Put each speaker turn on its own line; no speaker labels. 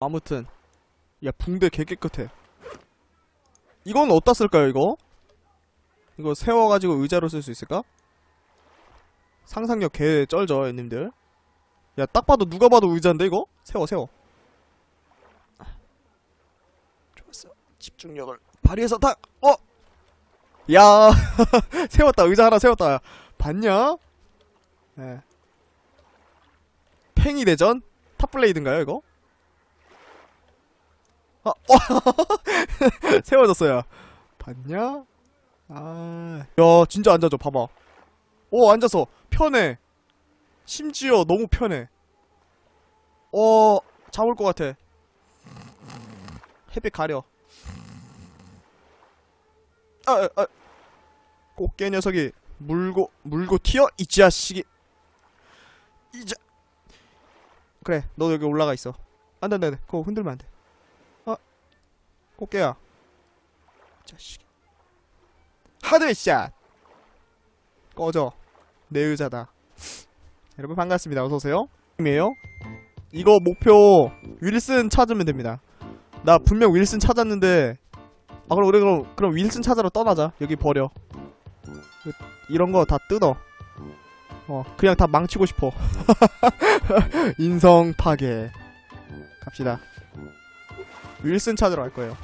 아무튼 야 붕대 개 깨끗해 이건 어디다 쓸까요 이거? 이거 세워가지고 의자로 쓸 수 있을까? 상상력 개 쩔죠 형님들 야 딱 봐도 누가 봐도 의자인데 이거? 세워 세워 좋았어 집중력을 발휘해서 딱 어! 야 세웠다 의자 하나 세웠다 봤냐? 예 팽이 대전? 탑블레이드인가요 이거? 아, 어! 세워졌어요. 봤냐? 아, 야, 진짜 앉아줘, 봐봐. 오, 앉아서, 편해. 심지어 너무 편해. 어, 잡을 것 같아. 햇빛 가려. 아, 아, 아. 꽃게 녀석이 물고, 물고 튀어? 이 자식이. 이 자. 그래, 너 여기 올라가 있어. 안 돼, 안 돼, 안 돼. 그거 흔들면 안 돼. 꽃게야. 자식. 하드샷. 꺼져. 내 의자다. 여러분 반갑습니다. 어서 오세요. 이에요. 이거 목표 윌슨 찾으면 됩니다. 나 분명 윌슨 찾았는데 아 그럼 우리 그럼 그럼 윌슨 찾으러 떠나자. 여기 버려. 그, 이런 거 다 뜯어. 어 그냥 다 망치고 싶어. 인성 파괴. 갑시다. 윌슨 찾으러 갈 거예요.